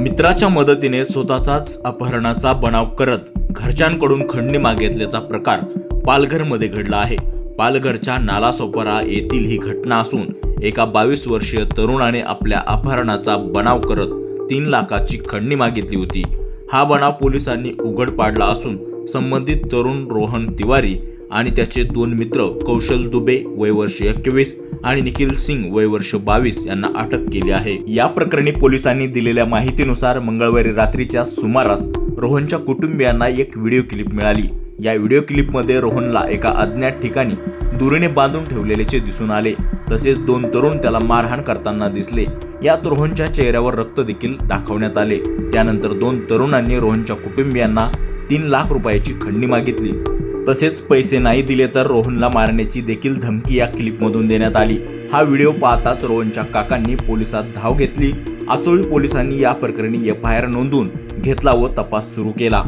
मित्राच्या मदतीने स्वतःचाच अपहरणाचा बनाव करत घरच्यांकडून खंडणी मागितल्याचा प्रकार पालघरमध्ये घडला आहे. पालघरच्या नालासोपारा येथील ही घटना असून एका बावीस वर्षीय तरुणाने आपल्या अपहरणाचा बनाव करत तीन लाखाची खंडणी मागितली होती. हा बनाव पोलिसांनी उघड पाडला असून संबंधित तरुण रोहन तिवारी आणि त्याचे दोन मित्र कौशल दुबे वय वर्ष एकवीस आणि निखिल सिंग वय वर्ष बावीस यांना अटक केली आहे. या प्रकरणी पोलिसांनी दिलेल्या माहितीनुसार मंगळवारी रात्रीच्या सुमारास रोहनच्या कुटुंबियांना एक व्हिडिओ क्लिप मिळाली. या व्हिडिओ क्लिपमध्ये रोहनला एका अज्ञात ठिकाणी दुरीने बांधून ठेवलेल्याचे दिसून आले. तसेच दोन तरुण त्याला मारहाण करताना दिसले. यात रोहनच्या चेहऱ्यावर रक्त देखील दाखवण्यात आले. त्यानंतर दोन तरुणांनी रोहनच्या कुटुंबियांना तीन लाख रुपयाची खंडणी मागितली. तसेच पैसे नाही दिले तर रोहनला मारण्याची देखील धमकी या क्लिपमधून देण्यात आली. हा व्हिडिओ पाहताच रोहनच्या काकांनी पोलिसात धाव घेतली. आचोळी पोलिसांनी या प्रकरणी एफ आय आर नोंदवून घेतला व तपास सुरू केला.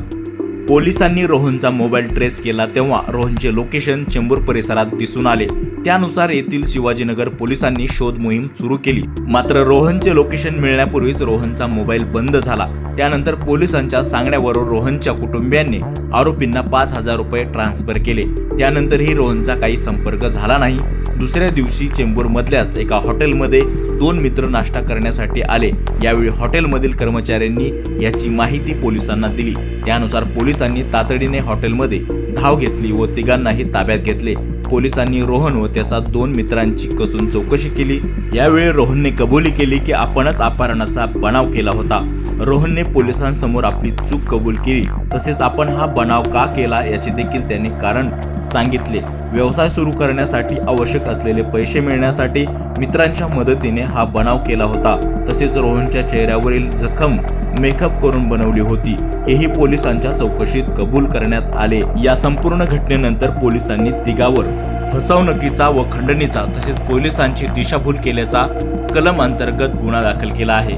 पोलिसांनी रोहनचा मोबाईल ट्रेस केला तेव्हा रोहनचे लोकेशन चेंबूर परिसरात दिसून आले. त्यानुसार येथील शिवाजीनगर पोलिसांनी शोध मोहीम सुरू केली. मात्र रोहनचे लोकेशन मिळण्यापूर्वीच रोहनचा मोबाईल बंद झाला. त्यानंतर पोलिसांच्या सांगण्यावरून रोहनच्या कुटुंबियांनी आरोपींना पाच हजार रुपये ट्रान्सफर केले. त्यानंतरही रोहनचा काही संपर्क झाला नाही. दुसऱ्या दिवशी चेंबूरमधल्याच एका हॉटेलमध्ये दोन मित्र नाश्ता करण्यासाठी आले. यावेळी हॉटेलमधील कर्मचाऱ्यांनी याची माहिती पोलिसांना दिली. त्यानुसार पोलिसांनी तातडीने हॉटेलमध्ये धाव घेतली व तिघांनाही ताब्यात घेतले. पोलिसांनी रोहन व त्याचा दोन मित्रांची कसून चौकशी केली. यावेळी रोहनने कबुली केली की आपणच अपहरणाचा बनाव केला होता. रोहनने पोलिसांसमोर आपली चूक कबूल केली. तसेच आपण हा बनाव का केला याचे देखील त्याने कारण सांगितले. व्यवसाय सुरू करण्यासाठी आवश्यक असलेले पैसे मिळण्यासाठी मित्रांच्या मदतीने हा बनाव केला होता. तसेच रोहनच्या चेहऱ्यावरील जखम मेकअप करून बनवली होती. हेही पोलिसांच्या चौकशीत कबूल करण्यात आले. या संपूर्ण घटनेनंतर पोलिसांनी तिघावर फसवणुकीचा व खंडणीचा तसेच पोलिसांची दिशाभूल केल्याचा कलम अंतर्गत गुन्हा दाखल केला आहे.